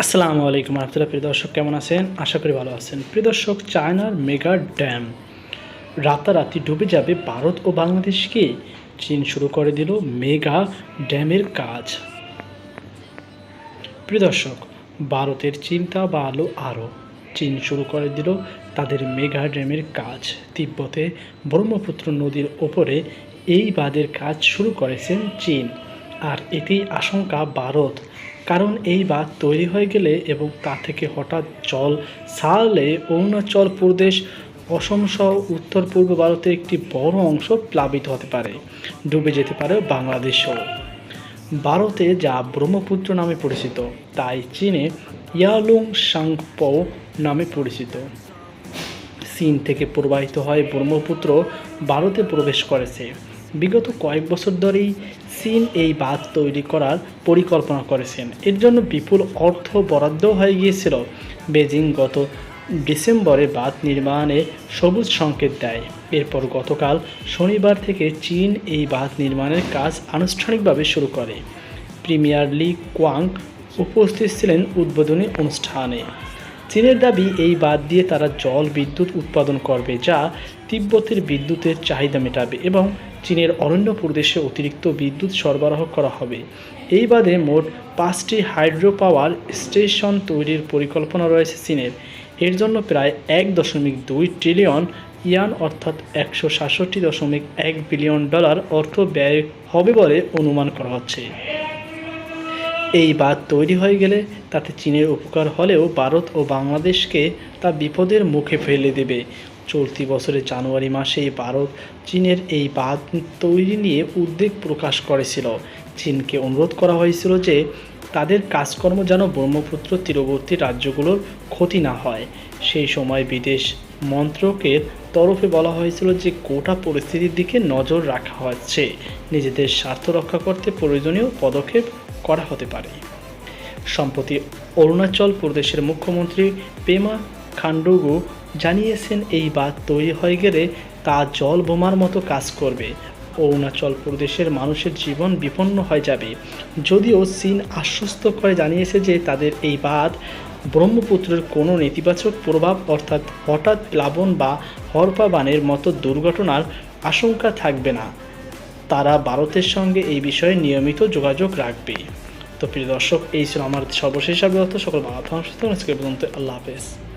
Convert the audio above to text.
আসসালামু আলাইকুম রহমতুল্লাহ প্রিয় দর্শক, কেমন আছেন? আশা করি ভালো আছেন। প্রিয় দর্শক, চায়নার মেগা ড্যাম রাতারাতি ডুবে যাবে ভারত ও বাংলাদেশকে। চীন শুরু করে দিল মেগা ড্যামের কাজ। প্রিয় দর্শক, ভারতের চিন্তা বাড়ালো আরও। চীন শুরু করে দিল তাদের মেগা ড্যামের কাজ। তিব্বতে ব্রহ্মপুত্র নদীর ওপরে এই বাঁধের কাজ শুরু করেছেন চীন। আর এটি আশঙ্কা ভারত। কারণ এই বাঁধ তৈরি হয়ে গেলে এবং তা থেকে হঠাৎ জল ছাড়লে অরুণাচল প্রদেশ অসম সহ উত্তর পূর্ব ভারতের একটি বড় অংশ প্লাবিত হতে পারে, ডুবে যেতে পারে বাংলাদেশও। ভারতে যা ব্রহ্মপুত্র নামে পরিচিত, তাই চীনে ইয়ালুং সাংপো নামে পরিচিত। চীন থেকে প্রবাহিত হয় ব্রহ্মপুত্র ভারতে প্রবেশ করেছে। বিগত কয়েক বছর ধরেই চীন এই বাঁধ তৈরি করার পরিকল্পনা করেছেন। এর জন্য বিপুল অর্থ বরাদ্দ হয়ে গিয়েছিল। বেজিং গত ডিসেম্বরে বাঁধ নির্মাণে সবুজ সংকেত দেয়। এরপর গতকাল শনিবার থেকে চীন এই বাঁধ নির্মাণের কাজ আনুষ্ঠানিকভাবে শুরু করে। প্রিমিয়ার লি কোয়াং উপস্থিত ছিলেন উদ্বোধনী অনুষ্ঠানে। চীনের দাবি এই বাদ দিয়ে তারা জল বিদ্যুৎ উৎপাদন করবে যা তিব্বতের বিদ্যুতের চাহিদা মেটাবে এবং চীনের অরণ্য প্রদেশে অতিরিক্ত বিদ্যুৎ সরবরাহ করা হবে। এই বাদে মোট পাঁচটি হাইড্রো পাওয়ার স্টেশন তৈরির পরিকল্পনা রয়েছে চীনের। এর জন্য প্রায় এক দশমিক দুই ট্রিলিয়ন ইয়ান অর্থাৎ একশো সাতষট্টি দশমিক এক বিলিয়ন ডলার অর্থ ব্যয় হবে বলে অনুমান করা হচ্ছে। এই বাঁধ তৈরি হয়ে গেলে তাতে চীনের উপকার হলেও ভারত ও বাংলাদেশকে তা বিপদের মুখে ফেলে দেবে। চলতি বছরের জানুয়ারি মাসে ভারত চীনের এই বাঁধ তৈরি নিয়ে উদ্বেগ প্রকাশ করেছিল। চীনকে অনুরোধ করা হয়েছিল যে তাদের কাজকর্ম যেন ব্রহ্মপুত্র তীরবর্তী রাজ্যগুলোর ক্ষতি না হয়। সেই সময় বিদেশ মন্ত্রকের তরফে বলা হয়েছিল যে গোটা পরিস্থিতির দিকে নজর রাখা হচ্ছে নিজেদের স্বার্থ রক্ষা করতে প্রয়োজনীয় পদক্ষেপ করা হতে পারে। সম্প্রতি অরুণাচল প্রদেশের মুখ্যমন্ত্রী পেমা খান্ডুগু জানিয়েছেন, এই বাঁধ তৈরি হয়ে গেলে তা জল বোমার মতো কাজ করবে। অরুণাচল প্রদেশের মানুষের জীবন বিপন্ন হয়ে যাবে। যদিও চীন আশ্বস্ত করে জানিয়েছে যে তাদের এই বাঁধ ব্রহ্মপুত্রের কোনো নেতিবাচক প্রভাব অর্থাৎ হঠাৎ প্লাবন বা হরপাবানের মতো দুর্ঘটনার আশঙ্কা থাকবে না। তারা ভারতের সঙ্গে এই বিষয়ে নিয়মিত যোগাযোগ রাখবে। তো প্রিয় দর্শক, এই ছিল আমার সর্বশেষ অবগত সকল থাকুন। আজকে পর্যন্ত আল্লাহ হাফেজ।